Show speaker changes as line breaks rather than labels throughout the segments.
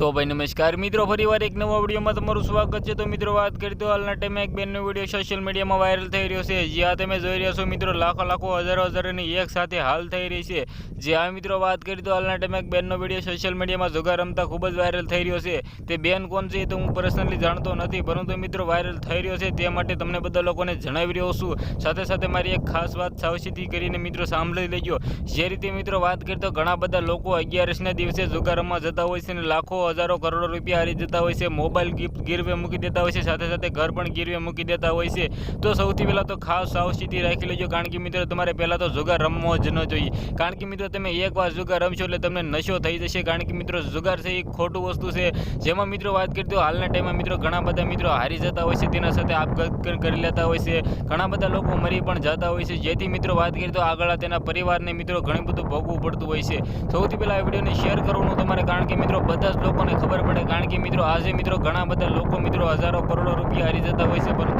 તો ભાઈ નમસ્કાર. મિત્રો, ફરીવાર એક નવા વિડીયોમાં તમારું સ્વાગત છે. તો મિત્રો, વાત કરી તો હાલના ટાઈમે એક બેનનો વીડિયો સોશિયલ મીડિયામાં વાયરલ થઈ રહ્યો છે. જ્યાં તમે જોઈ રહ્યા છો મિત્રો, લાખો લાખો હજારો હજારોની એક સાથે હાલ થઈ રહી છે. જે આ મિત્રો, વાત કરી તો હાલના ટાઈમે એક બેનનો વીડિયો સોશિયલ મીડિયામાં જોગા રમતા ખૂબ જ વાયરલ થઈ રહ્યો છે. તે બેન કોણ છે તો હું પર્સનલી જાણતો નથી, પરંતુ મિત્રો વાયરલ થઈ રહ્યો છે. તે માટે તમને બધા લોકોને જણાવી રહ્યો છું. સાથે સાથે મારી એક ખાસ વાત સાવચેતી કરીને મિત્રો સાંભળી લેજો. જે રીતે મિત્રો, વાત કરી તો ઘણા બધા લોકો અગિયારસના દિવસે જોગા રમવા જતા હોય છે અને લાખો હજારો કરોડો રૂપિયા હારી જતા હોય છે, મોબાઈલ ગિફ્ટ ગીરવે મૂકી દેતા હોય છે, સાથે સાથે ઘર પણ ગીરવે મૂકી દેતા હોય છે. તો સૌથી પહેલાં તો ખાસ સાવચેતી રાખી લેજો, કારણ કે મિત્રો તમારે પહેલાં તો જુગાર રમવો જ ન જોઈએ. કારણ કે મિત્રો તમે એકવાર જુગાર રમશો એટલે તમને નશો થઈ જશે, કારણ કે મિત્રો જુગાર છે એ ખોટું વસ્તુ છે. જેમાં મિત્રો વાત કરી તો હાલના ટાઈમમાં મિત્રો ઘણા બધા મિત્રો હારી જતા હોય છે, તેના સાથે આપઘાત કરી લેતા હોય છે. ઘણા બધા લોકો મરી પણ જતા હોય છે. જેથી મિત્રો વાત કરીએ તો આગળ તેના પરિવારને મિત્રો ઘણું બધું ભોગવવું પડતું હોય છે. સૌથી પહેલાં આ વિડીયોને શેર કરવાનું તમારે કારણ કે મિત્રો, બધા જ લોકોને ખબર પડે. કારણ કે મિત્રો, આજે મિત્રો ઘણા બધા લોકો મિત્રો હજારો કરોડો રૂપિયા હારી જતા હોય છે, પરંતુ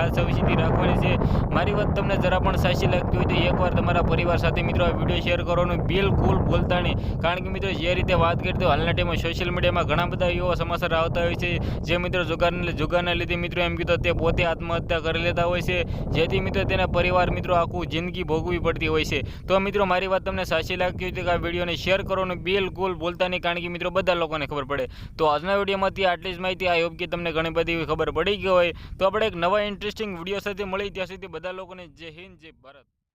ખાસ સાવચેતી રાખવાની છે. મારી વાત તમને જરા પણ સાચી લાગતી હોય તો એકવાર તમારા પરિવાર સાથે મિત્રો આ વીડિયો શેર કરવાનું બિલકુલ ભૂલતા નહીં. કારણ કે મિત્રો જે રીતે વાત કરી તો હાલના ટાઈમમાં સોશિયલ મીડિયામાં ઘણા બધા એવા સમાચાર આવતા હોય છે, જે મિત્રો જુગારને જુગારના લીધે મિત્રો એમ કીધું તે પોતે આત્મહત્યા કરી લેતા હોય છે, જેથી મિત્રો તેના પરિવાર મિત્રો આખું જિંદગી ભોગવી પડતી હોય છે. તો મિત્રો મારી વાત તમને સાચી લાગતી હોય તો આ વિડીયોને શેર કરવાનું બિલકુલ ભૂલતા નહીં, કારણ કે મિત્રો બધા લોકોને ખબર પડે. તો આજના વિડીયોમાંથી આટલી જ માહિતી. આઈ હોપ તમને ઘણી બધી ખબર પડી ગઈ હોય. તો આપણે એક નવા ઇન્ટરેસ્ટિંગ વીડિયો સાથે મળી ત્યાં સુધી બધા લોકોને જય હિન્દ જય ભારત.